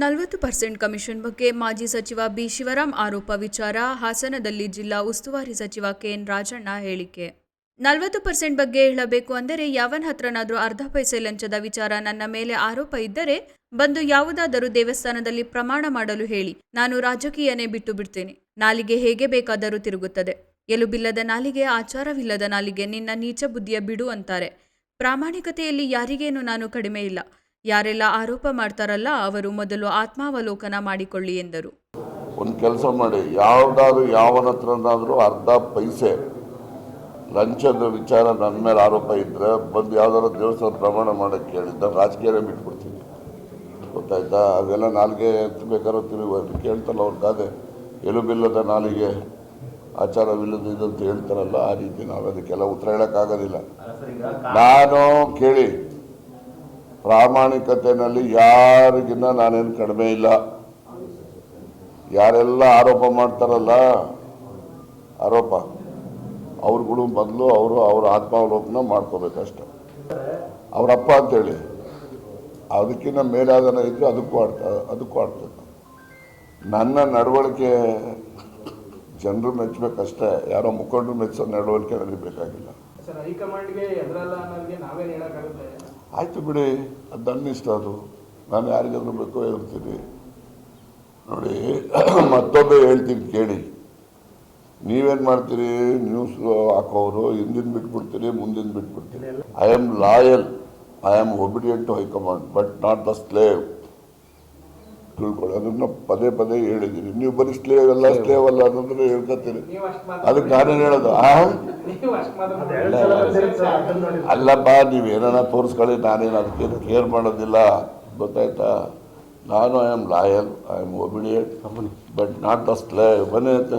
ನಲವತ್ತು percent commission ಬಗ್ಗೆ ಮಾಜಿ ಸಚಿವ ಬಿ ಶಿವರಾಮ್ ಆರೋಪ ವಿಚಾರ, ಹಾಸನದಲ್ಲಿ ಜಿಲ್ಲಾ ಉಸ್ತುವಾರಿ ಸಚಿವ ಕೆಎನ್ ರಾಜಣ್ಣ ಹೇಳಿಕೆ. ನಲವತ್ತು ಪರ್ಸೆಂಟ್ ಬಗ್ಗೆ ಹೇಳಬೇಕು ಅಂದರೆ ಯಾವನ ಹತ್ರನಾದರೂ ಅರ್ಧ ಪೈಸೆ ಲಂಚದ ವಿಚಾರ ನನ್ನ ಮೇಲೆ ಆರೋಪ ಇದ್ದರೆ ಬಂದು ಯಾವುದಾದರೂ ದೇವಸ್ಥಾನದಲ್ಲಿ ಪ್ರಮಾಣ ಮಾಡಲು ಹೇಳಿ. ನಾನು ರಾಜಕೀಯನೇ ಬಿಟ್ಟು ಬಿಡ್ತೇನೆ. ನಾಲಿಗೆ ಹೇಗೆ ಬೇಕಾದರೂ ತಿರುಗುತ್ತದೆ. ಎಲುಬಿಲ್ಲದ ನಾಲಿಗೆ, ಆಚಾರವಿಲ್ಲದ ನಾಲಿಗೆ ನಿನ್ನ ನೀಚ ಬುದ್ಧಿಯ ಬಿಡು ಅಂತಾರೆ. ಪ್ರಾಮಾಣಿಕತೆಯಲ್ಲಿ ಯಾರಿಗೇನು ನಾನು ಕಡಿಮೆ ಇಲ್ಲ. ಯಾರೆಲ್ಲ ಆರೋಪ ಮಾಡ್ತಾರಲ್ಲ, ಅವರು ಮೊದಲು ಆತ್ಮಾವಲೋಕನ ಮಾಡಿಕೊಳ್ಳಿ ಎಂದರು. ಒಂದು ಕೆಲಸ ಮಾಡಿ, ಯಾವ್ದಾದ್ರು ಯಾವನ ಹತ್ರನಾದ್ರೂ ಅರ್ಧ ಪೈಸೆ, ಲಂಚದ ವಿಚಾರ ನನ್ನ ಮೇಲೆ ಆರೋಪ ಇದ್ದರೆ ಬಂದು ಯಾವ್ದಾದ್ರು ದೇವಸ್ಥಾನ ಪ್ರಮಾಣ ಮಾಡೋಕ್ಕೆ ಕೇಳಿದ್ದ ರಾಜಕೀಯ ಬಿಟ್ಬಿಡ್ತೀನಿ. ಗೊತ್ತಾಯ್ತಾ? ಅವೆಲ್ಲ ನಾಲಿಗೆ ಬೇಕಾದ್ರೂ ತಿರುಗಿ ಕೇಳ್ತಲ್ಲ ಅವ್ರ ಗಾದೆ. ಎಲುಬಿಲ್ಲದ ನಾಲಿಗೆ ಆಚಾರವಿಲ್ಲದ ಇದಂತ ಹೇಳ್ತಾರಲ್ಲ, ಆ ರೀತಿ ನಾವು ಅದಕ್ಕೆಲ್ಲ ಉತ್ತರ ಹೇಳೋಕ್ಕಾಗೋದಿಲ್ಲ ನಾನು ಕೇಳಿ ಪ್ರಾಮಾಣಿಕತೆಯಲ್ಲಿ ಯಾರಿಗಿನ್ನ ನಾನೇನು ಕಡಿಮೆ ಇಲ್ಲ. ಯಾರೆಲ್ಲ ಆರೋಪ ಮಾಡ್ತಾರಲ್ಲ, ಆರೋಪ, ಅವ್ರುಗಳು ಮೊದಲು ಅವರು ಅವ್ರ ಆತ್ಮಾವಲೋಕನ ಮಾಡ್ಕೋಬೇಕಷ್ಟೆ ಅವರಪ್ಪ ಅಂತೇಳಿ ಅದಕ್ಕಿಂತ ಮೇಲಾದನ ಇದ್ದು ಅದಕ್ಕೂ ಆಡ್ತ, ಅದಕ್ಕೂ ಆಡ್ತದೆ. ನನ್ನ ನಡವಳಿಕೆ ಜನರು ಮೆಚ್ಚಬೇಕಷ್ಟೇ, ಯಾರೋ ಮುಖಂಡರು ಮೆಚ್ಚೋ ನಡವಳಿಕೆ ನನಗೆ ಬೇಕಾಗಿಲ್ಲ. ಆಯಿತು ಬಿಡಿ, ಅದು ನನ್ನ ಇಷ್ಟ ಅದು. ನಾನು ಯಾರಿಗಾದ್ರೂ ಬೇಕೋ ಹೇಳ್ತೀನಿ. ನೋಡಿ, ಮತ್ತೊಬ್ಬ ಹೇಳ್ತೀನಿ ಕೇಳಿ. ನೀವೇನು ಮಾಡ್ತೀರಿ? ನ್ಯೂಸ್ ಹಾಕೋರು, ಹಿಂದಿನ ಬಿಟ್ಬಿಡ್ತೀರಿ, ಮುಂದಿನ ಬಿಟ್ಬಿಡ್ತೀರಿ. I am loyal I am obedient to high command but not the slave ತಿಳ್ಕೊಳ್ಳಿ ಅದನ್ನ ಪದೇ ಪದೇ ಹೇಳಿದ್ದೀರಿ. ನೀವು ಬರೀ ಸ್ಲೇವ್ ಎಲ್ಲ ಸ್ಲೇವ್ ಅಲ್ಲ ಅನ್ನೋದನ್ನ ಹೇಳ್ಕೊತೀರಿ. ಅದಕ್ಕೆ ನಾನೇನು ಹೇಳೋದು? ಆ? ನೀವು ಅಷ್ಟು ಮಾತ್ರ ಅಲ್ಲಪ್ಪ ನೀವು ಏನಾರ ತೋರಿಸ್ಕೊಳ್ಳಿ ನಾನೇನು ಅದಕ್ಕೆ ಕೇರ್ ಮಾಡೋದಿಲ್ಲ. ಗೊತ್ತಾಯ್ತಾ? ನಾನು I am loyal I am obedient but not the slave ಬನ್ನಿ ಅಂತ